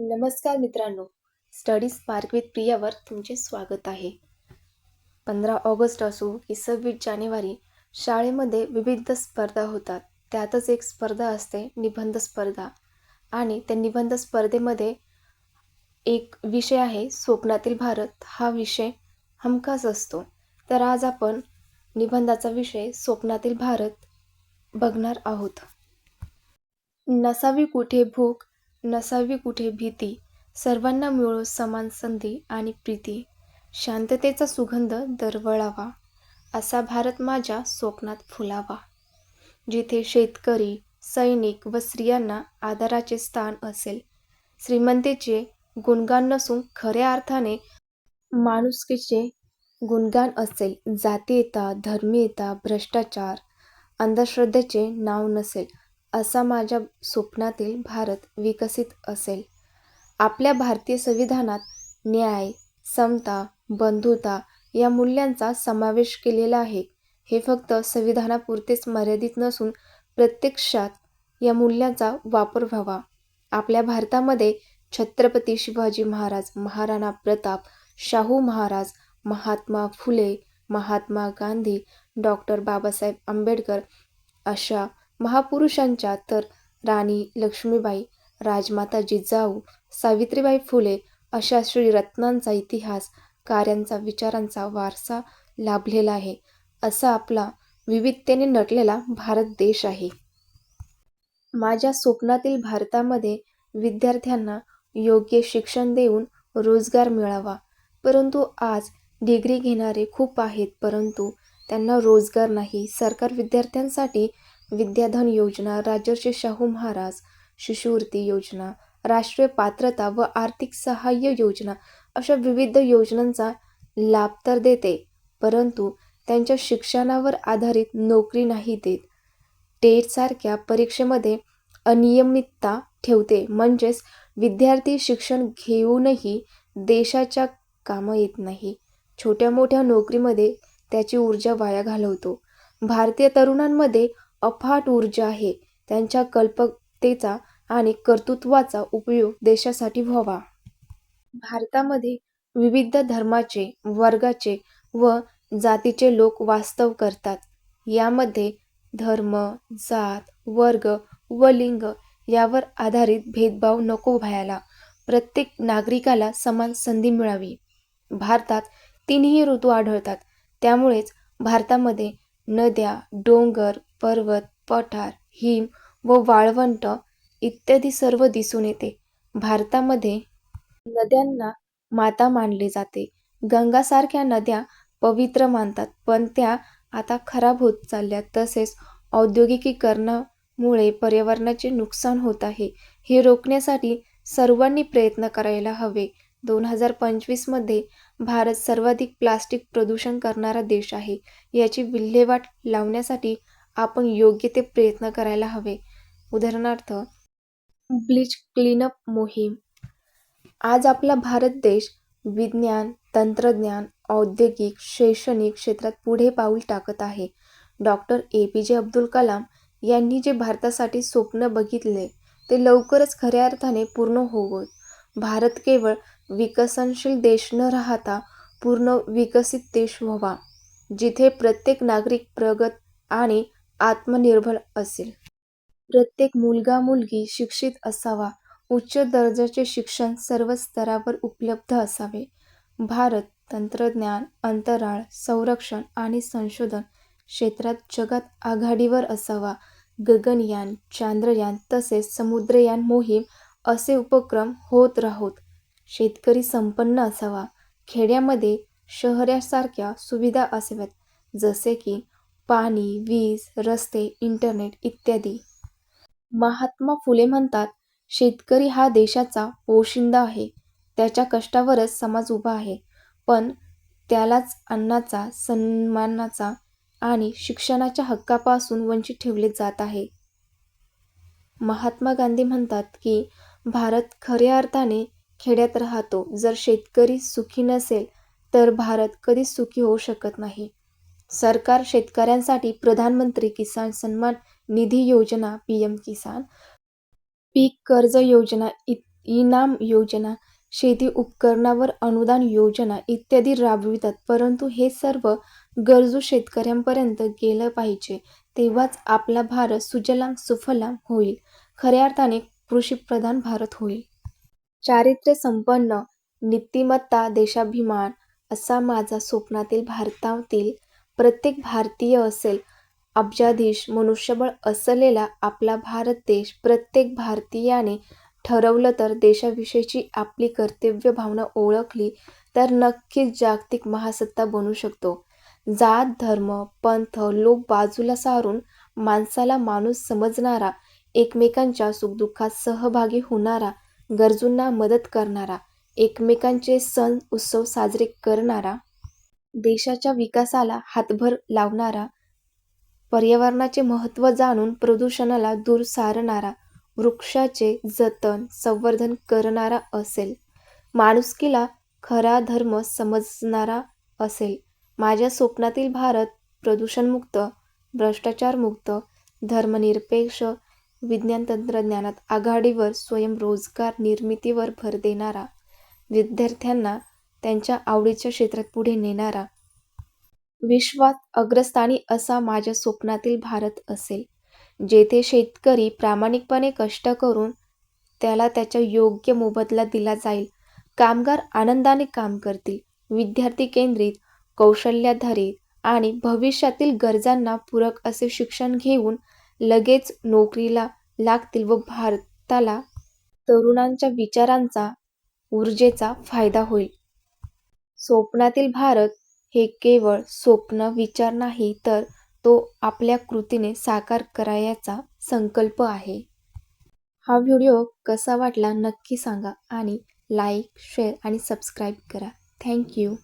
नमस्कार मित्रांनो. Study spark with प्रियावर तुमचे स्वागत आहे. पंधरा ऑगस्ट असो की सव्वीस जानेवारी शाळेमध्ये विविध स्पर्धा होतात. त्यातच एक स्पर्धा असते निबंध स्पर्धा. आणि त्या निबंध स्पर्धेमध्ये एक विषय आहे स्वप्नातील भारत. हा विषय हमखास असतो. तर आज आपण निबंधाचा विषय स्वप्नातील भारत बघणार आहोत. नसावी कुठे भूक नसावी कुठे भीती सर्वांना मिळो समान संधी आणि प्रीती. शांततेचा सुगंध दरवळावा असा भारत माझ्या स्वप्नात फुलावा. जिथे शेतकरी सैनिक व स्त्रियांना आदराचे स्थान असेल श्रीमंतीचे गुणगान नसून खऱ्या अर्थाने माणुसकीचे गुणगान असेल. जातीयता धर्मीयता भ्रष्टाचार अंधश्रद्धेचे नाव नसेल. असा माझ्या स्वप्नातील भारत विकसित असेल. आपल्या भारतीय संविधानात न्याय समता बंधुता या मूल्यांचा समावेश केलेला आहे. हे फक्त संविधानापुरतेच मर्यादित नसून प्रत्यक्षात या मूल्यांचा वापर व्हावा. आपल्या भारतामध्ये छत्रपती शिवाजी महाराज महाराणा प्रताप शाहू महाराज महात्मा फुले महात्मा गांधी डॉक्टर बाबासाहेब आंबेडकर अशा महापुरुषांच्या तर राणी लक्ष्मीबाई राजमाता जिजाऊ सावित्रीबाई फुले अशा श्रीरत्नांचा इतिहास कार्यांचा विचारांचा वारसा लाभलेला आहे असा आपला विविधतेने नटलेला भारत देश आहे. माझ्या स्वप्नातील भारतामध्ये विद्यार्थ्यांना योग्य शिक्षण देऊन रोजगार मिळावा परंतु आज डिग्री घेणारे खूप आहेत परंतु त्यांना रोजगार नाही. सरकार विद्यार्थ्यांसाठी विद्याधन योजना राजर्षी शाहू महाराज शिष्यवृत्ती योजना राष्ट्रीय पात्रता व आर्थिक सहाय्य योजना अशा विविध योजनांचा लाभ तर देते परंतु त्यांच्या शिक्षणावर आधारित नोकरी नाही देत. टेटसारख्या परीक्षेमध्ये अनियमितता ठेवते म्हणजेच विद्यार्थी शिक्षण घेऊनही देशाच्या कामं येत नाही. छोट्या मोठ्या नोकरीमध्ये त्याची ऊर्जा वाया घालवतो. भारतीय तरुणांमध्ये अफाट ऊर्जा आहे. त्यांच्या कल्पकतेचा आणि कर्तृत्वाचा उपयोग देशासाठी व्हावा. भारतामध्ये विविध धर्माचे वर्गाचे व जातीचे लोक वास्तव करतात. यामध्ये धर्म जात वर्ग व लिंग यावर आधारित भेदभाव नको व्हायला. प्रत्येक नागरिकाला समान संधी मिळावी. भारतात तीनही ऋतू आढळतात. त्यामुळेच भारतामध्ये नद्या डोंगर पर्वत पठार हिम व वाळवंट इत्यादी सर्व दिसून येते. भारतामध्ये नद्यांना माता मानले जाते. गंगासारख्या नद्या पवित्र मानतात पण त्या आता खराब होत चालल्या तसेच औद्योगिकीकरणामुळे पर्यावरणाचे नुकसान होत आहे. हे रोखण्यासाठी सर्वांनी प्रयत्न करायला हवे. दोन हजार पंचवीसमध्ये भारत सर्वाधिक प्लास्टिक प्रदूषण करणारा देश आहे. याची विल्हेवाट लावण्यासाठी आपण योग्य ते प्रयत्न करायला हवे. उदाहरणार्थ ब्लीच क्लीनअप मोहीम. आज आपला भारत देश विज्ञान तंत्रज्ञान औद्योगिक शैक्षणिक क्षेत्रात पुढे पाऊल टाकत आहे. Doctor A. P. J. Abdul Kalam यांनी जे भारतासाठी स्वप्न बघितले ते लवकरच खऱ्या अर्थाने पूर्ण होवत भारत केवळ विकसनशील देश न राहता पूर्ण विकसित देश व्हावा जिथे प्रत्येक नागरिक प्रगत आणि आत्मनिर्भर असेल. प्रत्येक मुलगा मुलगी शिक्षित असावा. उच्च दर्जाचे शिक्षण सर्व स्तरावर उपलब्ध असावे. भारत तंत्रज्ञान अंतराळ संरक्षण आणि संशोधन क्षेत्रात जगात आघाडीवर असावा. गगनयान चांद्रयान तसेच समुद्रयान मोहीम असे उपक्रम होत राहोत. शेतकरी संपन्न असावा. खेड्यामध्ये शहरासारख्या सुविधा असाव्यात. जसे की पाणी वीज रस्ते इंटरनेट इत्यादी. महात्मा फुले म्हणतात शेतकरी हा देशाचा पोशिंदा आहे. त्याच्या कष्टावरच समाज उभा आहे. पण त्यालाच अन्नाचा सन्मानाचा आणि शिक्षणाच्या हक्कापासून वंचित ठेवले जात आहे. महात्मा गांधी म्हणतात की भारत खऱ्या अर्थाने खेड्यात राहतो. जर शेतकरी सुखी नसेल तर भारत कधीच सुखी होऊ शकत नाही. सरकार शेतकऱ्यांसाठी प्रधानमंत्री किसान सन्मान निधी योजना पी एम किसान पीक कर्ज योजना इनाम योजना शेती उपकरणावर अनुदान योजना इत्यादी राबवितात. परंतु हे सर्व गरजू शेतकऱ्यांपर्यंत गेलं पाहिजे तेव्हाच आपला भारत सुजलाम सुफलाम होईल. खऱ्या अर्थाने कृषीप्रधान भारत होईल. चारित्र्य संपन्न नीतिमत्ता देशाभिमान असा माझा स्वप्नातील भारतातील प्रत्येक भारतीय असेल अब्जाधीश मनुष्यबळ असलेला आपला भारत देश प्रत्येक भारतीयाने ठरवलं तर देशाविषयीची आपली कर्तव्य भावना ओळखली तर नक्कीच जागतिक महासत्ता बनू शकतो. जात धर्म पंथ लोक बाजूला सारून माणसाला माणूस समजणारा एकमेकांच्या सुखदुःखात सहभागी होणारा गरजूंना मदत करणारा एकमेकांचे सण उत्सव साजरे करणारा देशाच्या विकासाला हातभर लावणारा पर्यावरणाचे महत्त्व जाणून प्रदूषणाला दूर सारणारा वृक्षाचे जतन संवर्धन करणारा असेल. माणुसकीला खरा धर्म समजणारा असेल. माझ्या स्वप्नातील भारत प्रदूषणमुक्त भ्रष्टाचारमुक्त धर्मनिरपेक्ष विज्ञान तंत्रज्ञानात आघाडीवर स्वयंरोजगार निर्मितीवर भर देणारा विद्यार्थ्यांना त्यांच्या आवडीच्या क्षेत्रात पुढे नेणारा. विश्वात अग्रस्थानी असा माझ्या स्वप्नातील भारत असेल जेथे शेतकरी प्रामाणिकपणे कष्ट करून त्याला त्याच्या योग्य मोबदला दिला जाईल. कामगार आनंदाने काम करतील विद्यार्थी केंद्रित कौशल्याधारित आणि भविष्यातील गरजांना पूरक असे शिक्षण घेऊन लगेच नोकरीला लागतील व भारताला तरुणांच्या विचारांचा ऊर्जेचा फायदा होईल. स्वप्नातील भारत हे केवळ स्वप्न विचार नाही तर तो आपल्या कृतीने साकार करायचा संकल्प आहे. हा व्हिडिओ कसा वाटला नक्की सांगा आणि लाईक शेअर आणि सबस्क्राईब करा. Thank you